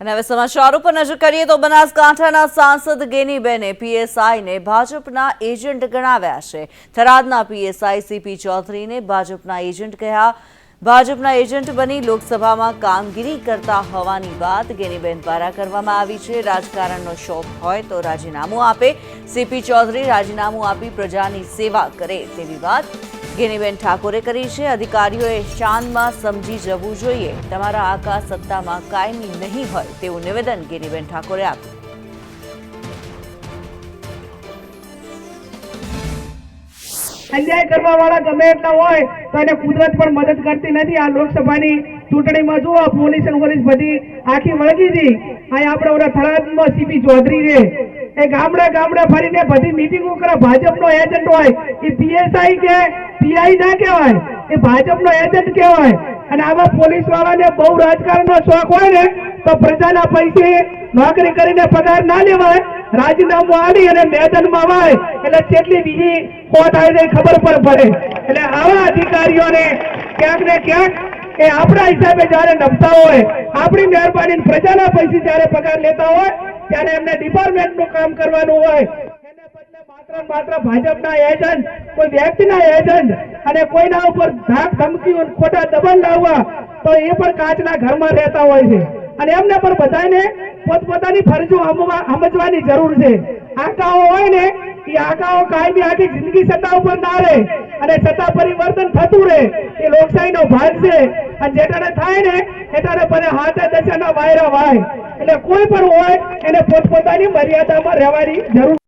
અને હવે સમાચારો પર નજર કરીએ તો બનાસકાંઠાના સાંસદ ગેનીબેને પીએસઆઈને ભાજપના એજન્ટ ગણાવ્યા છે. થરાદના પીએસઆઈ સીપી ચૌધરીને ભાજપના એજન્ટ કહ્યા. ભાજપના એજન્ટ બની લોકસભામાં કામગીરી કરતા હોવાની વાત ગેનીબેન દ્વારા કરવામાં આવી છે. રાજકારણનો શોખ હોય તો રાજીનામું આપે. સીપી ચૌધરી રાજીનામું આપી પ્રજાની સેવા કરે તેવી વાત ગેનીબેન ઠાકોરે કરી છે. અધિકારીઓએ શાનમાં સમજી જવું જોઈએ. તમારા આકા સત્તામાં કાયમી નહીં હોય તેવું નિવેદન ગેનીબેન ઠાકોરે આપ્યું. અન્યાય કરવા વાળા ગમે એટલા હોય તો એને કુદરત પણ મદદ કરતી નથી. આ લોકસભાની ચૂંટણીમાં જુઓ, પોલીસ પોલીસ બધી આખી વળગી હતી અહીંયા આપણે ઓલા થરાદમાં સીપી ચૌધરી છે. એ ગામડા ગામડા ફરીને બધી મીટિંગો કરે ભાજપનો એજન્ટ હોય. એ પીએસઆઈ કે પીઆઈ ના કહેવાય, એ ભાજપનો એજન્ટ કહેવાય. અને આવા પોલીસ વાળાને બહુ રાજકારણનો શોખ હોય ને, તો પ્રજાના પૈસે નોકરી કરીને પગાર ના લેવાય, રાજીનામું આવી અને મેદાનમાં વાય, એટલે કેટલી બીજી કોટ આવી જાય ખબર પણ પડે. એટલે આવા અધિકારીઓને ક્યાંક ને ક્યાંક એ આપણા હિસાબે જ્યારે નભતા હોય, આપણી મહેરબાની પ્રજાના પૈસે જ્યારે પગાર લેતા હોય, ત્યારે એમને ડિપાર્ટમેન્ટનું કામ કરવાનું હોય માત્ર ભાજપના એજન્ટ કોઈ વ્યક્તિના એજન્ટ અને કોઈના ઉપર ધાક ધમકીઓ ખોટા દબાણ લાવવા, તો એ પણ કાચના ઘરમાં રહેતા હોય છે. અને એમને પણ બધાને પોતપોતાની ફરજો સમજવાની જરૂર છે. આકાઓ હોય ને, એ આકાઓ કાયમી આખી જિંદગી સત્તા ઉપર ના રહે અને સત્તા પરિવર્તન થતું રહે, એ લોકશાહીનો ભાગ છે. અને જેટાને થાય ને એટાને પણ હાથે દશાના વાયરા વાય. એટલે કોઈ પણ હોય, એને પોતપોતાની મર્યાદામાં રહેવાની જરૂર